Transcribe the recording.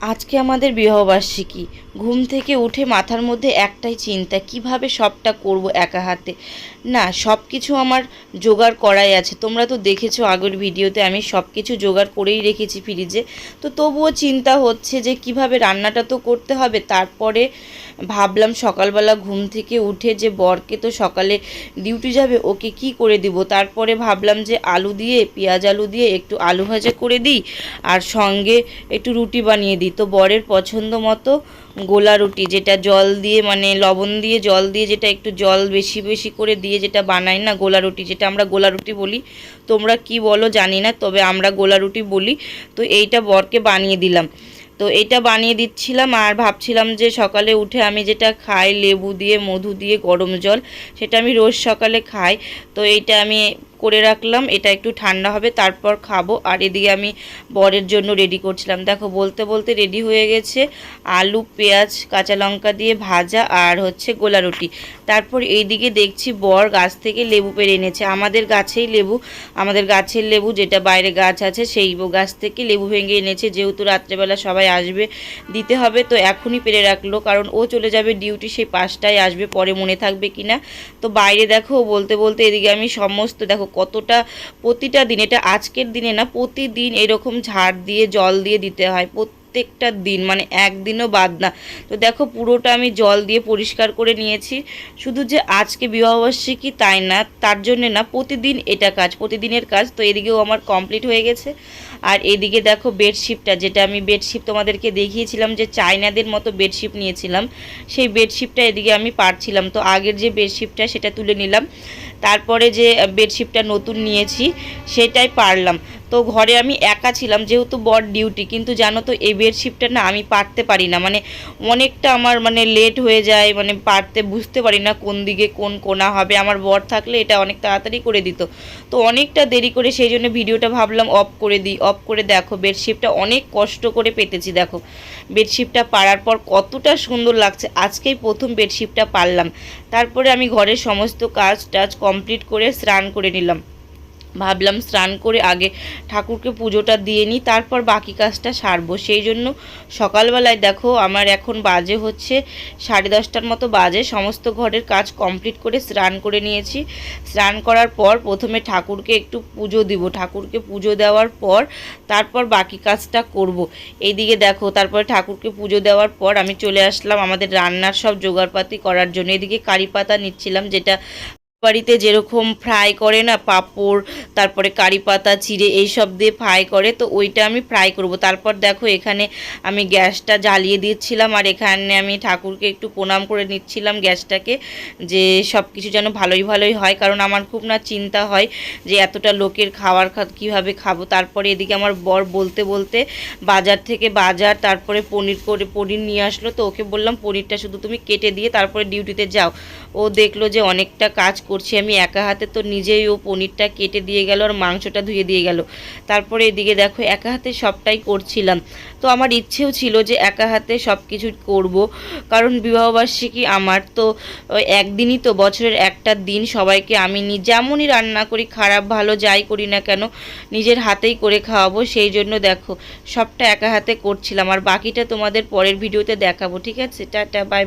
আজকে আমাদের বিবাহবার্ষিকী। ঘুম থেকে উঠে মাথার মধ্যে একটাই চিন্তা, কীভাবে সবটা করব একা হাতে? না সব কিছু আমার জোগাড় করাই আছে। তোমরা তো দেখেছ আগের ভিডিওতে আমি সব কিছু জোগাড় করেই রেখেছি ফ্রিজে। তো তবুও চিন্তা হচ্ছে যে কীভাবে রান্নাটা তো করতে হবে, তারপরে ভাবলাম সকালবেলা ঘুম থেকে উঠে যে বরকে তো সকালে ডিউটি যাবে, ওকে কি করে দিব? তারপরে ভাবলাম যে আলু দিয়ে, পেঁয়াজ আলু দিয়ে একটু আলু ভাজা করে দিই, আর সঙ্গে একটু রুটি বানিয়ে দিই। তো বরের পছন্দ মতো গোলা রুটি, যেটা জল দিয়ে মানে লবণ দিয়ে, জল দিয়ে যেটা একটু জল বেশি বেশি করে দিয়ে যেটা বানাই না গোলা রুটি, যেটা আমরা গোলা রুটি বলি। তোমরা কি বলো জানি না, তবে আমরা গোলা রুটি বলি। তো এইটা বরকে বানিয়ে দিলাম। তো এটা বানিয়ে দিচ্ছিলাম আর ভাবছিলাম যে সকালে উঠে আমি যেটা খাই, লেবু দিয়ে, মধু দিয়ে, গরম জল, সেটা আমি রোজ সকালে খাই। তো এইটা আমি করে রাখলাম, এটা একটু ঠান্ডা হবে, তারপর খাব। আর এদিকে আমি বরের জন্য রেডি করছিলাম। দেখো, বলতে বলতে রেডি হয়ে গেছে। আলু, পেঁয়াজ, কাঁচা লঙ্কা দিয়ে ভাজা আর হচ্ছে গোলা রুটি। তারপর এইদিকে দেখছি বর গাছ থেকে লেবু পেরে এনেছে। আমাদের গাছেই লেবু। আমাদের গাছের লেবু, যেটা বাইরে গাছ আছে, সেই গাছ থেকে লেবু ভেঙে এনেছে। যেহেতু রাত্রেবেলা সবাই আসবে, দিতে হবে, তো এখনই পেরে রাখল। কারণ ও চলে যাবে ডিউটি সেই পাঁচটায় আসবে, পরে মনে থাকবে কি না তো বাইরে দেখো, বলতে বলতে এদিকে আমি সমস্ত, দেখো কতটা প্রতিটা দিন, এটা আজকের দিনে না, প্রতিদিন এরকম ঝাড় দিয়ে, জল দিয়ে দিতে হয়। প্রত্যেকটা দিন মানে একদিনও বাদ না। তো দেখো পুরোটা আমি জল দিয়ে পরিষ্কার করে নিয়েছি। শুধু যে আজকে বিবাহবার্ষিকী তাই না, তার জন্যে না, প্রতিদিন এটা কাজ, প্রতিদিনের কাজ। তো এদিকেও আমার কমপ্লিট হয়ে গেছে। আর এদিকে দেখো বেডশিটটা যেটা আমি বেডশিট তোমাদেরকে দেখিয়েছিলাম যে চায়নাদের মতো বেডশিট নিয়েছিলাম, সেই বেডশিটটা এদিকে আমি পারছিলাম। তো আগের যে বেডশিটটা সেটা তুলে নিলাম। তারপরে যে বেডশিটটা নতুন নিয়েছি, সেটাই পারলাম। তো ঘরে আমি একা ছিলাম, যেহেতু বড় ডিউটি কিন্তু জানো তো এই বেডশিটটা না আমি পারতে পারি না। মানে অনেকটা আমার মানে লেট হয়ে যায় মানে পারতে বুঝতে পারি না কোন দিকে কোন কোনা হবে। আমার বর থাকলে এটা অনেক তাড়াতাড়ি করে দিত। তো অনেকটা দেরি করে সেই জন্য ভিডিওটা ভাবলাম অফ করে দিই। অফ করে দেখো বেডশিটটা অনেক কষ্ট করে পেতেছি, দেখো। বেডশিটটা পাড়ার পর কতটা সুন্দর লাগছে। আজকেই প্রথম বেডশিটটা পারলাম তারপরে আমি ঘরের সমস্ত কাজ টাজ কমপ্লিট করে স্নান করে নিলাম। ভাবলাম স্নান করে আগে ঠাকুরকে পুজোটা দিয়ে নিই, তারপর বাকি কাজটা সারবো। সেই জন্য সকালবেলায় দেখো আমার এখন বাজে হচ্ছে সাড়ে দশটার মতো বাজে, সমস্ত ঘরের কাজ কমপ্লিট করে স্নান করে নিয়েছি। স্নান করার পর প্রথমে ঠাকুরকে একটু পুজো দিব। ঠাকুরকে পুজো দেওয়ার পর তারপর বাকি কাজটা করব। এইদিকে দেখো, তারপরে ঠাকুরকে পুজো দেওয়ার পর আমি চলে আসলাম আমাদের রান্নার সব জোগাড়পাতি করার জন্য। এদিকে কারি পাতা নিচ্ছিলাম, যেটা বাড়িতে যেরকম ফ্রাই করে না, পাঁপড়, তারপরে কারি পাতা, চিড়ে এইসব দিয়ে ফ্রাই করে, তো ওইটা আমি ফ্রাই করব। তারপর দেখো এখানে আমি গ্যাসটা জ্বালিয়ে দিচ্ছিলাম আর এখানে আমি ঠাকুরকে একটু প্রণাম করে নিচ্ছিলাম গ্যাসটাকে যে সব কিছু যেন ভালোই ভালোই হয়, কারণ আমার খুব না চিন্তা হয় যে এতটা লোকের খাবার খা, কীভাবে খাব। তারপরে এদিকে আমার বর বলতে বলতে বাজার থেকে বাজার, তারপরে পনির করে পনির নিয়ে আসলো, তো ওকে বললাম, পনিরটা শুধু তুমি কেটে দিয়ে তারপরে ডিউটিতে যাও। ও দেখল যে অনেকটা কাজ করছি। আমি একা হাতে তো নিজেই ও পনিরটা কেটে দিয়ে গেল আর মাংসটা ধুয়ে দিয়ে গেল। তারপরে এদিকে দেখো, একা হাতে সবটাই করছিলাম। তো আমার ইচ্ছেও ছিল যে একা হাতে সব কিছু করব, কারণ বিবাহবার্ষিকী আমার তো একদিনই তো, বছরের একটা দিন সবাইকে আমি যেমনই রান্না করি, খারাপ ভালো যাই করি না কেন, নিজের হাতেই করে খাওয়াবো। সেই জন্য দেখো, সবটা একা হাতে করছিলাম। আর বাকিটা তোমাদের পরের ভিডিওতে দেখাবো, ঠিক আছে? Tata bye.